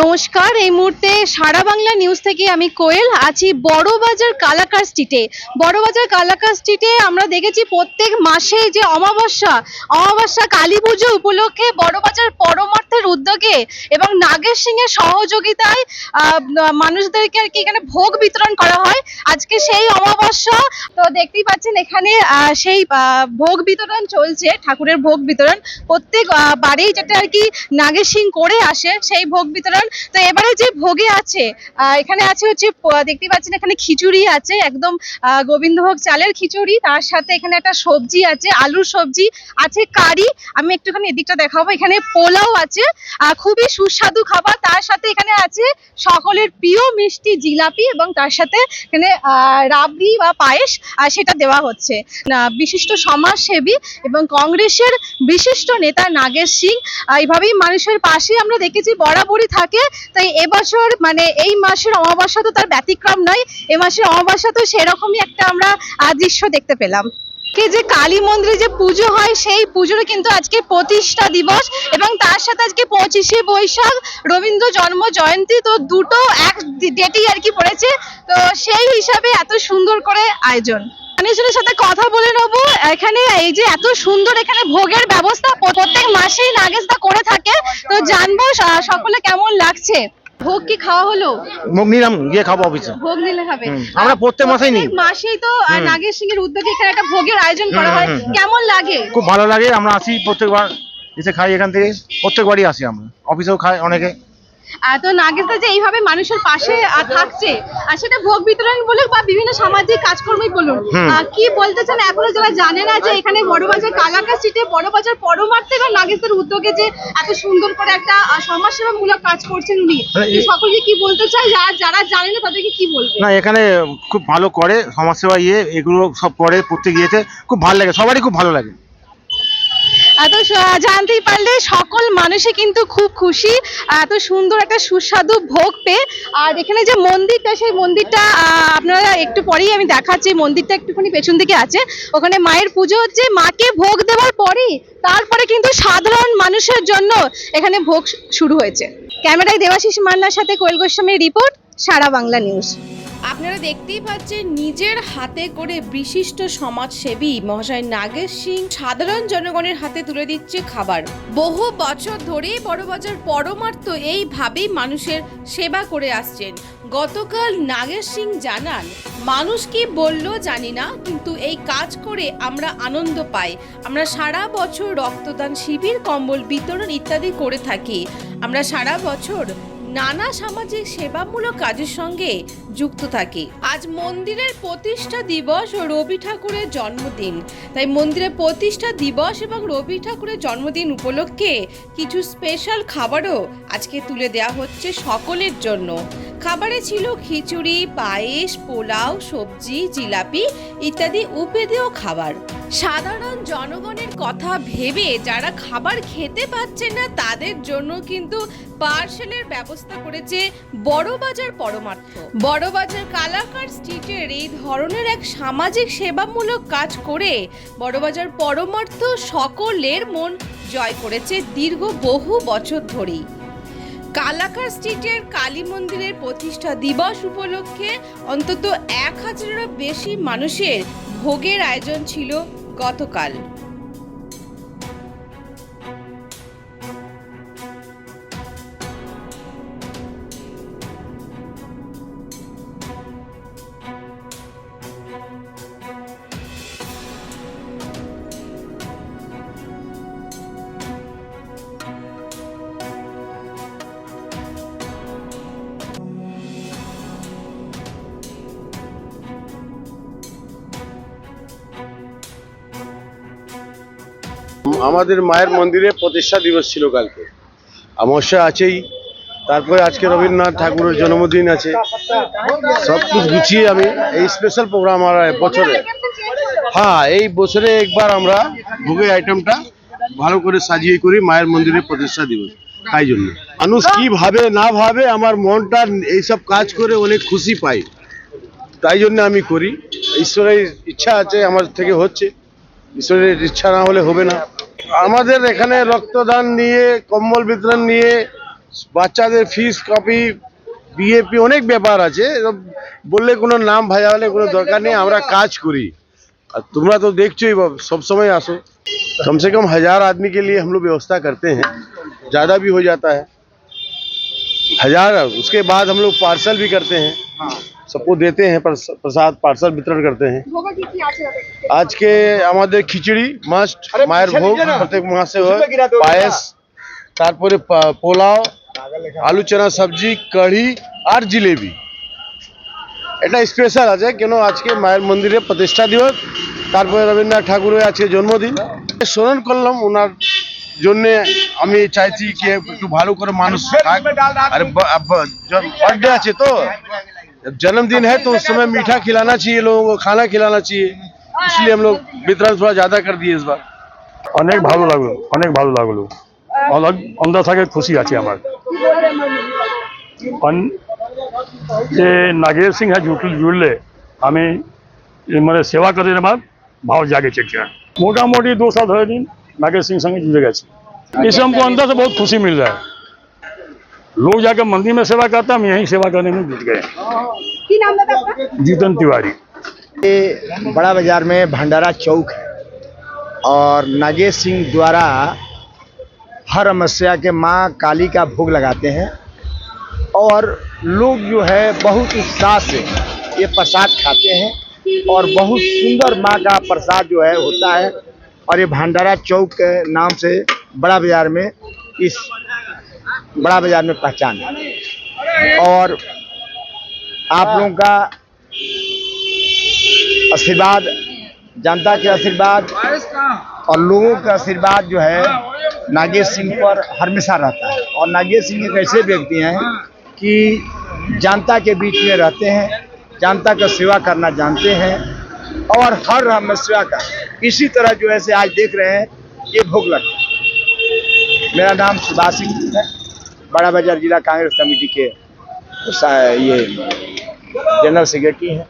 নমস্কার। এই মুহূর্তে সারা বাংলা নিউজ থেকে আমি কোয়েল, আছি বড়বাজার কালাকার স্ট্রিটে বড়বাজার কালাকার স্ট্রিটে আমরা দেখেছি প্রত্যেক মাসে যে অমাবস্যা অমাবস্যা কালী পুজো উপলক্ষে বড়বাজার পরমার্থের উদ্যোগে এবং নাগের সিং এর সহযোগিতায় মানুষদেরকে আর কি এখানে ভোগ বিতরণ করা হয়। আজকে সেই অমাবস্যা, তো দেখতেই পাচ্ছেন এখানে সেই ভোগ বিতরণ চলছে, ঠাকুরের ভোগ বিতরণ। প্রত্যেক বাড়ি যেটা আর কি নাগের সিং করে আসে, সেই ভোগ বিতরণ তো এবারে যে ভোগে আছে এখানে আছে হচ্ছে দেখতেই পাচ্ছেন এখানে খিচুড়ি আছে, একদম গোবিন্দভোগ চালের খিচুড়ি। তার সাথে এখানে একটা সবজি আছে, আলুর সবজি আছে, কারি। আমি একটুখানি এদিকটা দেখাবো। এখানে পোলাও আছে খুবই সুস্বাদু খাবার। তার সাথে এখানে আছে সকলের প্রিয় মিষ্টি জিলাপি এবং তার সাথে এখানে রাবড়ি বা পায়েস সেটা দেওয়া হচ্ছে। বিশিষ্ট সমাজসেবী এবং কংগ্রেসের বিশিষ্ট নেতা নাগেশ সিং এইভাবেই মানুষের পাশে আমরা দেখেছি, বরাবরই থাকে। তাই এবছর মানে এই মাসের অমাবস্যা তো তার ব্যতিক্রম নয় এ মাসের অমাবস্যা তো সেরকমই একটা আমরা দৃশ্য দেখতে পেলাম। কে যে কালী মন্দিরে যে পুজো হয়, সেই পুজোর কিন্তু আজকে প্রতিষ্ঠা দিবস এবং তার সাথে আজকে পঁচিশে বৈশাখ রবীন্দ্র জন্ম জয়ন্তী তো দুটো এক ডেটেই আর কি পড়েছে। তো সেই হিসাবে এত সুন্দর করে আয়োজন। মানুষজনের সাথে কথা বলে নেব। এখানে এই যে এত সুন্দর এখানে ভোগের ব্যবস্থা প্রত্যেক মাসেই নাগেশদা করে থাকে। তো জানব সকলে কেমন লাগছে? ভোগ কি খাওয়া হলো? মুখ নিলাম গিয়ে খাব অফিসে ভোগ নিলে হবে। আমরা প্রত্যেক মাসেই নিই। মাসেই তো নাগেশ সিং এর উদ্যোগে এখানে একটা ভোগের আয়োজন করা হয়। কেমন লাগে? খুব ভালো লাগে আমরা আসি প্রত্যেকবার এসে খাই এখান থেকে। প্রত্যেকবারই আসি আমরা। অফিসেও খাই অনেকে। তো নাগেশদা যে এইভাবে মানুষের পাশে থাকছে আর সেটা ভোগ বিতরণ বলুক বা বিভিন্ন সামাজিক কাজকর্মই বলুন কি বলতে চান? এখনও যারা জানে না যে এখানে বড়বাজার কালাকা সিটে বড়বাজার পরমার্থে এবং নাগেশদের উদ্যোগে যে এত সুন্দর করে একটা সমাজসেবামূলক কাজ করছেন উনি মানে সকলকে কি বলতে চাই যারা যারা জানে না তাদেরকে কি বলবে? না এখানে খুব ভালো করে সমাজসেবা ইয়ে এগুলো সব করে প্রত্যেক ইয়েতে খুব ভালো লাগে সবারই খুব ভালো লাগে। স- জানতেই পারলে সকল মানুষই কিন্তু খুব খুশি এত সুন্দর একটা সুস্বাদু ভোগ পেয়ে। আর এখানে যে মন্দিরটা, সেই মন্দিরটা আপনারা একটু পরেই আমি দেখাচ্ছি, মন্দিরটা একটুখানি পেছন দিকে আছে। ওখানে মায়ের পুজো হচ্ছে, মাকে ভোগ দেওয়ার পরেই, তারপরে কিন্তু সাধারণ মানুষের জন্য এখানে ভোগ শুরু হয়েছে। ক্যামেরায় দেবাশিস মান্নার সাথে কোয়েল গোস্বামীর রিপোর্ট, সারা বাংলা নিউজ। আপনারা দেখতেই পাচ্ছেন নিজের হাতে করে বিশিষ্ট সমাজসেবী মহাশয় নাগেশ সিং সাধারণ জনগণের হাতে তুলে দিচ্ছে খাবার। বহু বছর ধরে বড়বাজার পরমার্থ এইভাবেই মানুষের সেবা করে আসছেন। গতকাল নাগেশ সিং জানান, মানুষ কি বলল জানি না, কিন্তু এই কাজ করে আমরা আনন্দ পাই। আমরা সারা বছর রক্তদান শিবির, কম্বল বিতরণ ইত্যাদি করে থাকি। আমরা সারা বছর নানা সামাজিক সেবামূলক কাজের সঙ্গে যুক্ত থাকি। আজ মন্দিরের প্রতিষ্ঠা দিবস ও রবি ঠাকুরের জন্মদিন। তাই মন্দিরের প্রতিষ্ঠা দিবস এবং রবি ঠাকুরের জন্মদিন উপলক্ষে কিছু স্পেশাল খাবারও আজকে তুলে দেওয়া হচ্ছে সকলের জন্য। খাবারে ছিল খিচুড়ি, পায়েস, পোলাও, সবজি, জিলাপি ইত্যাদি উপেদেয় খাবার। সাধারণ জনগণের কথা ভেবে যারা খাবার খেতে পাচ্ছে না তাদের জন্য কিন্তু পার্সেলের ব্যবস্থা করেছে বড়বাজার পরমার্থ। বড়বাজার কালাকার স্ট্রিটের এই ধরনের এক সামাজিক সেবামূলক কাজ করে বড়বাজার পরমার্থ সকলের মন জয় করেছে দীর্ঘ বহু বছর ধরেই। কালাকার স্ট্রিটের কালী মন্দিরের প্রতিষ্ঠা দিবস উপলক্ষে অন্তত এক হাজারেরও বেশি মানুষের ভোগের আয়োজন ছিল গতকাল। আমাদের মায়ের মন্দিরে প্রতিষ্ঠা দিবস ছিল কালকে। অমাবস্যা আছেই। তারপরে আজকে রবীন্দ্রনাথ ঠাকুরের জন্মদিন আছে। সব কিছু গুছিয়ে আমি এই স্পেশাল প্রোগ্রাম আমার বছরে হ্যাঁ এই বছরে একবার আমরা ভোগের আইটেমটা ভালো করে সাজিয়ে করি মায়ের মন্দিরে প্রতিষ্ঠা দিবস। তাই জন্য। মানুষ কি ভাবে, না ভাবে, আমার মনটা এইসব কাজ করে অনেক খুশি পাই তাই জন্য আমি করি। ঈশ্বরের ইচ্ছা আছে আমার থেকে হচ্ছে। ঈশ্বরের ইচ্ছা না হলে হবে না আমাদের এখানে রক্তদান নিয়ে কম্বল বিতরণ নিয়ে বাচ্চাদের ফিস কপি বিএপি অনেক ব্যাপার আছে এসব বললে কোনো নাম ভাজালে কোনো দরকার নেই আমরা কাজ করি আর তোমরা তো দেখছোই বাব, सब समय आसो कम से कम हजार आदमी के लिए हम लोग व्यवस्था करते हैं ज़्यादा भी हो जाता है हजार उसके बाद हम लोग पार्सल भी करते हैं सबको देते हैं प्रस- प्रसाद पार्सल वितरण करते हैं আজকে আমাদের খিচুড়ি মাস্ট মায়ের ভোগ প্রত্যেক মাসে হয় পায়েস তারপরে পা- পোলাও আলু চানা সবজি কড়ি আর জিলেবি এটা স্পেশাল আছে কেন আজকে মায়ের মন্দিরে প্রতিষ্ঠা দিবস তারপরে রবীন্দ্রনাথ ঠাকুরের আজকে জন্মদিন স্মরণ করলাম ওনার জন্যে আমি চাইছি কি একটু ভালো করে মানুষ খাক। अरे बर्थडे আছে তো जब जन्मदिन है तो उस समय मीठा खिलाना चाहिए लोगों को खाना खिलाना चाहिए। इसलिए हम लोग वितरण थोड़ा ज़्यादा कर दिए इस बार। अनेक অনেক ভালো লাগলো অনেক ভালো লাগলো অন্ধ থাকে है हमारे। नागेश सिंह है সিংহ জুড়লে আমি মানে সেবা भाव जागे चेक किया। मोटा मोटी दो साल ধরে दिन नागेश सिंह संगे जुड़े गए इससे हमको अंदर से बहुत खुशी मिल रहा है। लोग जाकर मंदिर में सेवा करता हम यहीं सेवा करने में जुट गए जीतन तिवारी। ये बड़ा बाज़ार में भंडारा चौक है और नागेश सिंह द्वारा हर अमावस्या के माँ काली का भोग लगाते हैं और लोग जो है बहुत उत्साह से ये प्रसाद खाते हैं और बहुत सुंदर माँ का प्रसाद जो है होता है और ये भंडारा चौक के नाम से बड़ा बाज़ार में इस बड़ा बाज़ार में पहचान है। और आप लोगों का आशीर्वाद, जनता के आशीर्वाद और लोगों का आशीर्वाद जो है, नागेश सिंह पर हमेशा रहता है। और नागेश सिंह एक ऐसे व्यक्ति हैं कि जनता के बीच में रहते हैं, जनता का सेवा करना जानते हैं और हर समस्या का। इसी तरह जो है से आज देख रहे हैं, ये भोग लगता है मेरा नाम सुभाष सिंह है। बड़ा बाज़ार जिला कांग्रेस कमेटी के ये जनरल सेक्रेटरी हैं।